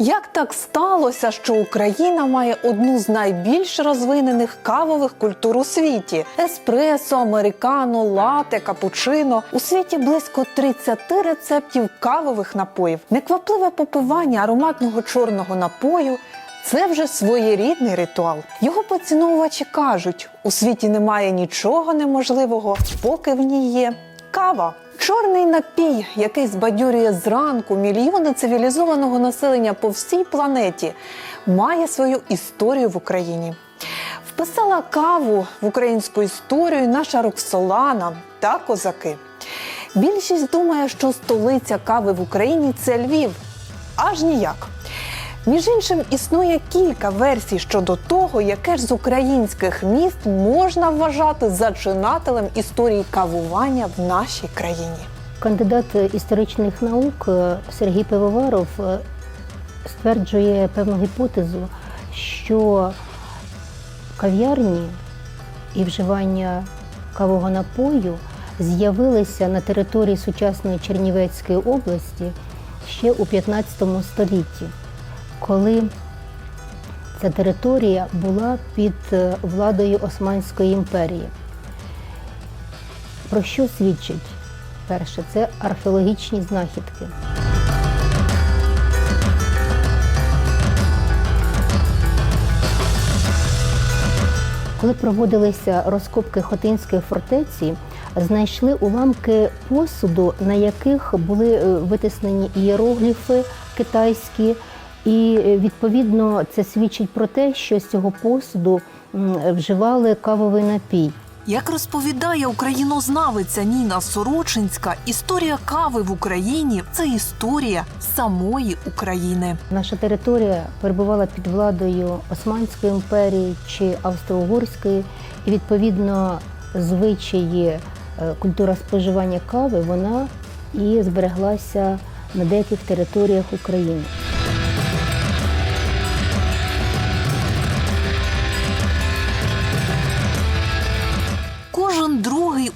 Як так сталося, що Україна має одну з найбільш розвинених кавових культур у світі: еспресо, американо, лате, капучино. У світі близько 30 рецептів кавових напоїв. Неквапливе попивання ароматного чорного напою. Це вже своєрідний ритуал. Його поціновувачі кажуть: у світі немає нічого неможливого, поки в ній є кава. Чорний напій, який збадьорює зранку мільйони цивілізованого населення по всій планеті, має свою історію в Україні. Вписала каву в українську історію наша Роксолана та козаки. Більшість думає, що столиця кави в Україні це Львів. Аж ніяк. Між іншим, існує кілька версій щодо того, яке ж з українських міст можна вважати зачинателем історії кавування в нашій країні. Кандидат історичних наук е, Сергій Пивоваров е, стверджує певну гіпотезу, що кав'ярні і вживання кавового напою з'явилися на території сучасної Чернівецької області ще у 15 столітті, коли ця територія була під е, владою Османської імперії. Про що свідчить? Перше, це археологічні знахідки. Коли проводилися розкопки Хотинської фортеці, знайшли уламки посуду, на яких були е, витиснені ієрогліфи китайські, і е, відповідно це свідчить про те, що з цього посуду вживали кавовий напій. Як розповідає українознавиця Ніна Сорочинська, історія кави в Україні це історія самої України. Наша територія перебувала під владою Османської імперії чи Австро-Угорської, і відповідно звичаї е, культура споживання кави вона і збереглася на деяких територіях України.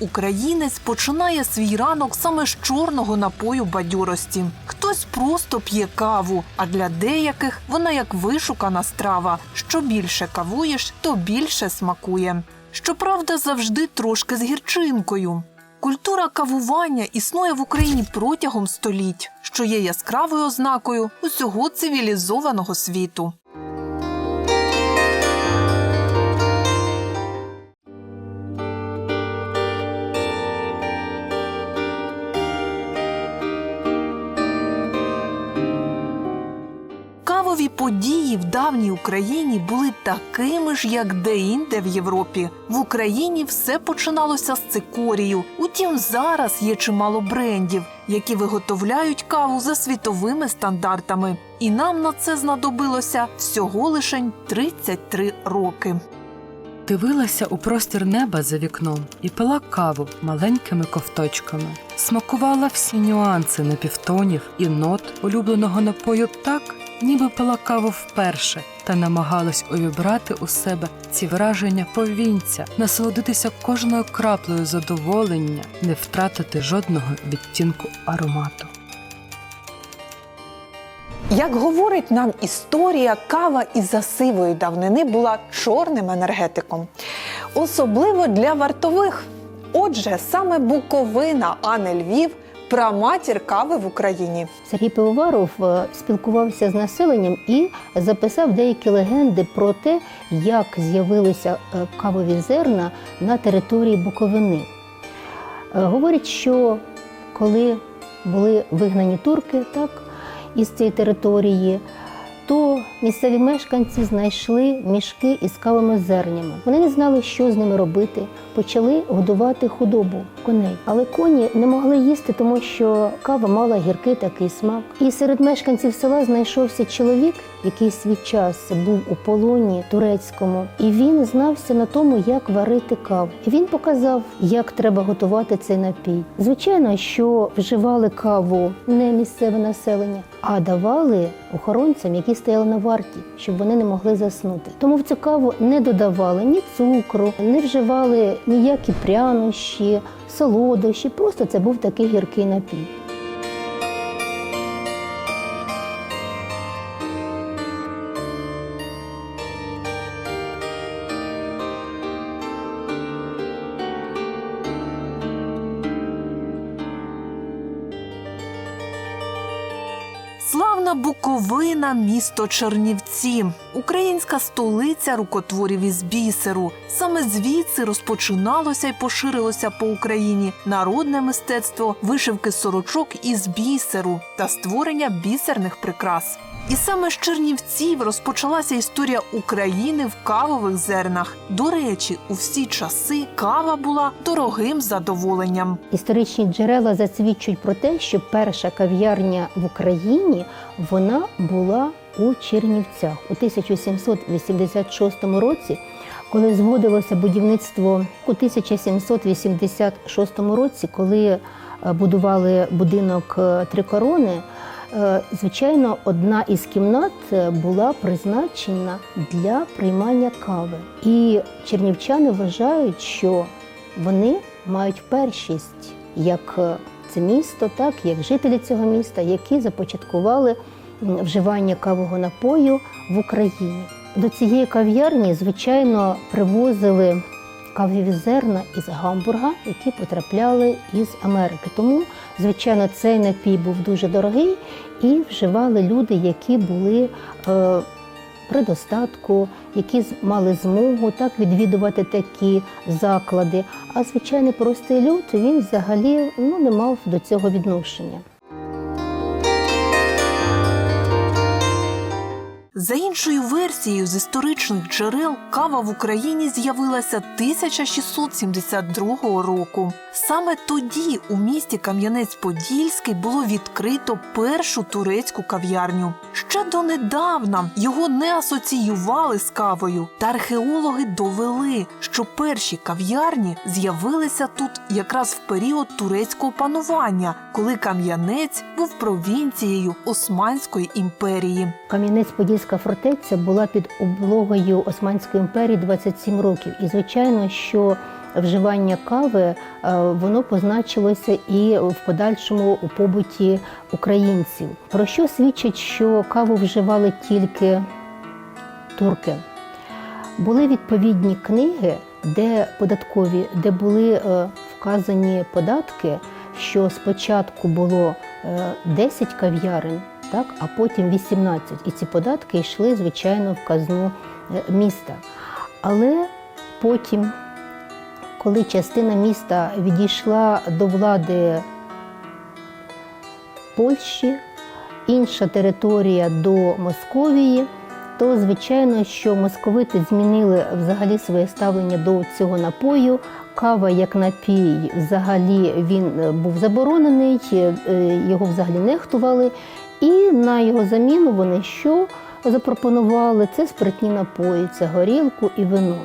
Українець починає свій ранок саме з чорного напою бадьорості. Хтось просто п'є каву, а для деяких вона як вишукана страва. Що більше кавуєш, то більше смакує. Щоправда, завжди трошки з гірчинкою. Культура кавування існує в Україні протягом століть, що є яскравою ознакою усього цивілізованого світу. Події в давній Україні були такими ж, як де-інде в Європі. В Україні все починалося з цикорію. Утім, зараз є чимало брендів, які виготовляють каву за світовими стандартами. І нам на це знадобилося всього лишень 33 роки. Дивилася у простір неба за вікном і пила каву маленькими ковточками. Смакувала всі нюанси напівтонів і нот улюбленого напою так, ніби пила каву вперше, та намагалась увібрати у себе ці враження повінця, насолодитися кожною краплею задоволення, не втратити жодного відтінку аромату. Як говорить нам історія, кава із засивої давнини була чорним енергетиком, особливо для вартових. Отже, саме Буковина, а не Львів, праматір кави в Україні. Сергій Пивоваров е, спілкувався з населенням і записав деякі легенди про те, як з'явилися е, кавові зерна на території Буковини. Е, Говорять, що коли були вигнані турки так, із цієї території, то місцеві мешканці знайшли мішки із кавими зернями. Вони не знали, що з ними робити. Почали годувати худобу коней. Але коні не могли їсти, тому що кава мала гіркий такий смак. І серед мешканців села знайшовся чоловік, який свій час був у полоні турецькому, і він знався на тому, як варити каву. Він показав, як треба готувати цей напій. Звичайно, що вживали каву не місцеве населення, а давали охоронцям, які стояли на варті, щоб вони не могли заснути. Тому в цю каву не додавали ні цукру, не вживали ніякі прянощі, солодощі. Просто це був такий гіркий напій. Рідна Буковина, місто Чернівці, українська столиця рукотворів із бісеру. Саме звідси розпочиналося і поширилося по Україні народне мистецтво вишивки сорочок із бісеру та створення бісерних прикрас. І саме з Чернівців розпочалася історія України в кавових зернах. До речі, у всі часи кава була дорогим задоволенням. Історичні джерела засвідчують про те, що перша кав'ярня в Україні вона була у Чернівцях у 1786 році. Коли зводилося будівництво у 1786 році, коли е, будували будинок е, Три корони, звичайно, одна із кімнат е, була призначена для приймання кави. І чернівчани вважають, що вони мають першість як е, це місто, так як жителі цього міста, які започаткували вживання кавового напою в Україні. До цієї кав'ярні, звичайно, привозили кавові зерна із Гамбурга, які потрапляли із Америки. Тому, звичайно, цей напій був дуже дорогий і вживали люди, які були е, при достатку, які мали змогу так відвідувати такі заклади. А звичайний простий люд він взагалі ну, не мав до цього відношення. За іншою версією з історичних джерел, кава в Україні з'явилася 1672 року. Саме тоді у місті Кам'янець-Подільський було відкрито першу турецьку кав'ярню. Ще донедавна його не асоціювали з кавою, та археологи довели, що перші кав'ярні з'явилися тут якраз в період турецького панування, коли Кам'янець був провінцією Османської імперії. Кам'янець-Подільська фортеця була під облогою Османської імперії 27 років. І звичайно, що вживання кави е, воно позначилося і в подальшому у побуті українців. Про що свідчить, що каву вживали тільки турки? Були відповідні книги, де податкові, де були е, вказані податки, що спочатку було е, 10 кав'ярень, так, а потім 18. І ці податки йшли, звичайно, в казну е, міста. Але потім, коли частина міста відійшла до влади Польщі, інша територія до Московії, то звичайно, що московити змінили взагалі своє ставлення до цього напою. Кава як напій, взагалі він е, був заборонений, е, його взагалі нехтували. І на його заміну вони що запропонували? Це спиртні напої, це горілку і вино.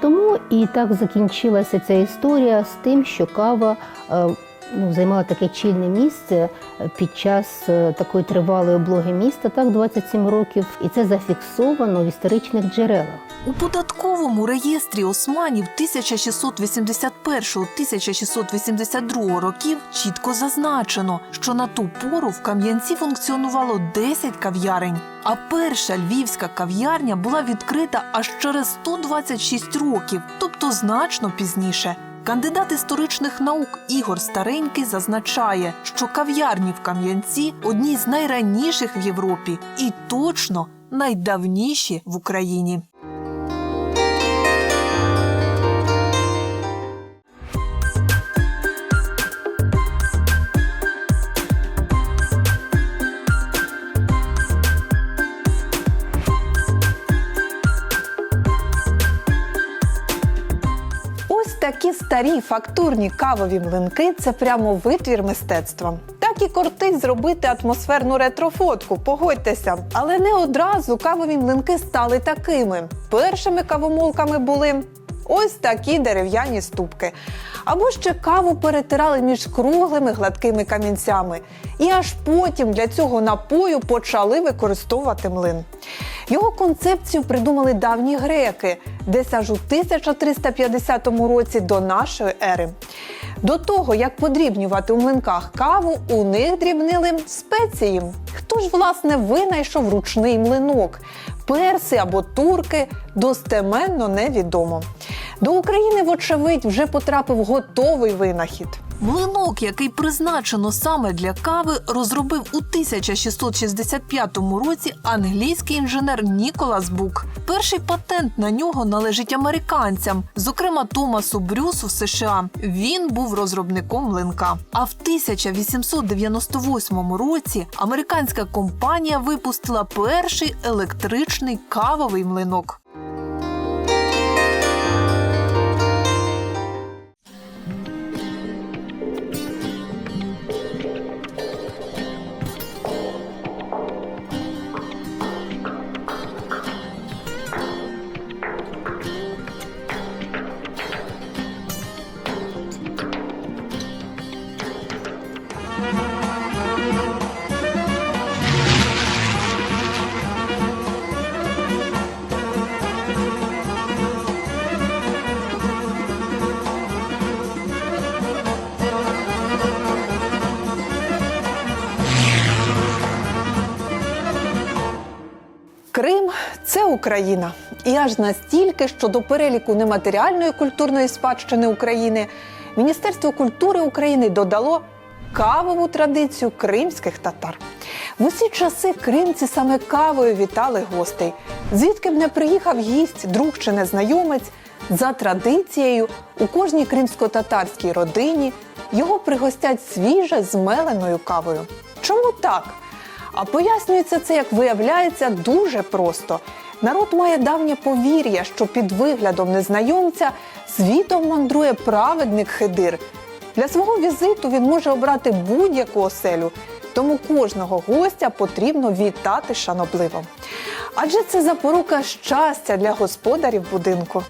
Тому і так закінчилася ця історія з тим, що кава е, ну, займала таке чільне місце е, під час е, такої тривалої облоги міста, так 27 років, і це зафіксовано в історичних джерелах. У податковому реєстрі османів 1681-1682 років чітко зазначено, що на ту пору в Кам'янці функціонувало 10 кав'ярень, а перша львівська кав'ярня була відкрита аж через 126 років, тобто значно пізніше. Кандидат історичних наук Ігор Старенький зазначає, що кав'ярні в Кам'янці одні з найраніших в Європі і точно найдавніші в Україні. Старі фактурні кавові млинки це прямо витвір мистецтва. Так і кортить зробити атмосферну ретрофотку, погодьтеся. Але не одразу кавові млинки стали такими. Першими кавомолками були ось такі дерев'яні ступки. Або ще каву перетирали між круглими гладкими камінцями. І аж потім для цього напою почали використовувати млин. Його концепцію придумали давні греки, десь аж у 1350 році до нашої ери. До того, як подрібнювати у млинках каву, у них дрібнили спеції. Хто ж власне винайшов ручний млинок? Перси або турки достеменно невідомо. До України, вочевидь, вже потрапив готовий винахід. Млинок, який призначено саме для кави, розробив у 1665 році англійський інженер Ніколас Бук. Перший патент на нього належить американцям, зокрема Томасу Брюсу в США. Він був розробником млинка. А в 1898 році американська компанія випустила перший електричний кавовий млинок. Україна. І аж настільки, що до переліку нематеріальної культурної спадщини України Міністерство культури України додало кавову традицію кримських татар. В усі часи кримці саме кавою вітали гостей. Звідки б не приїхав гість, друг чи незнайомець, за традицією у кожній кримсько-татарській родині його пригостять свіже змеленою кавою. Чому так? А пояснюється це, як виявляється, дуже просто. Народ має давнє повір'я, що під виглядом незнайомця світом мандрує праведник Хидир. Для свого візиту він може обрати будь-яку оселю, тому кожного гостя потрібно вітати шанобливо. Адже це запорука щастя для господарів будинку.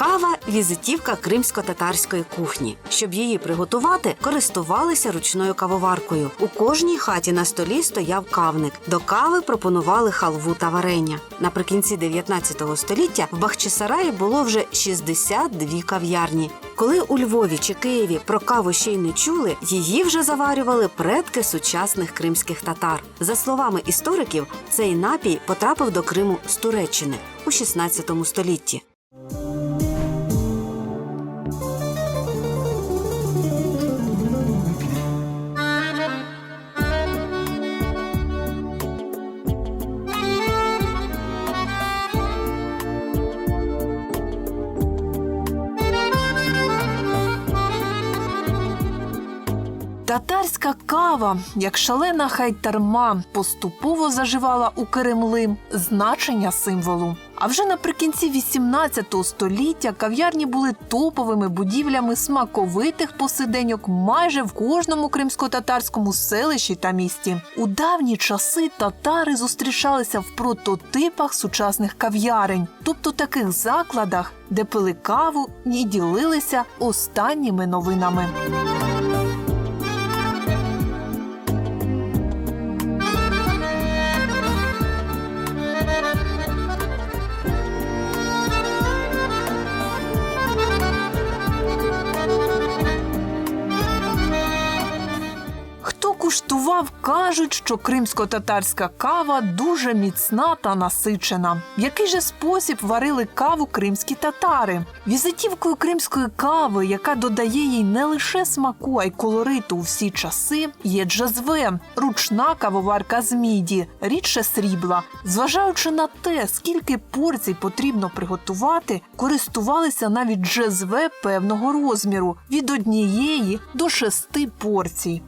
Кава візитівка кримсько-татарської кухні. Щоб її приготувати, користувалися ручною кавоваркою. У кожній хаті на столі стояв кавник. До кави пропонували халву та варення. Наприкінці 19 століття в Бахчисараї було вже 62 кав'ярні. Коли у Львові чи Києві про каву ще й не чули, її вже заварювали предки сучасних кримських татар. За словами істориків, цей напій потрапив до Криму з Туреччини у 16 столітті. Татарська як шалена хайтарма, поступово заживала у Кремли значення символу. А вже наприкінці 18 століття кав'ярні були топовими будівлями смаковитих посиденьок майже в кожному кримсько-татарському селищі та місті. У давні часи татари зустрічалися в прототипах сучасних кав'ярень, тобто таких закладах, де пили каву і ділилися останніми новинами. Куштував, кажуть, що кримсько-татарська кава дуже міцна та насичена. В який же спосіб варили каву кримські татари? Візитівкою кримської кави, яка додає їй не лише смаку, а й колориту у всі часи, є джазве, ручна кавоварка з міді, рідше срібла. Зважаючи на те, скільки порцій потрібно приготувати, користувалися навіть джезве певного розміру від однієї до шести порцій.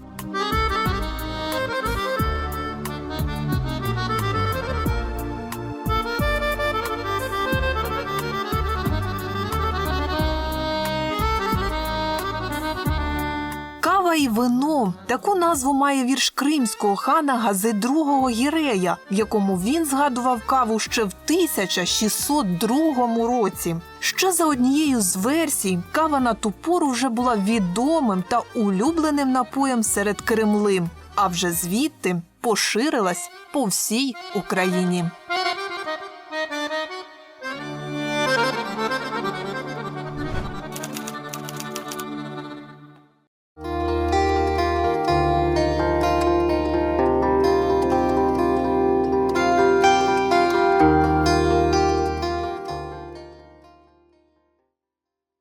І вино таку назву має вірш кримського хана Гази II Гірея, в якому він згадував каву ще в 1602 році. Ще за однією з версій, кава на ту пору вже була відомим та улюбленим напоєм серед кремлин, а вже звідти поширилась по всій Україні.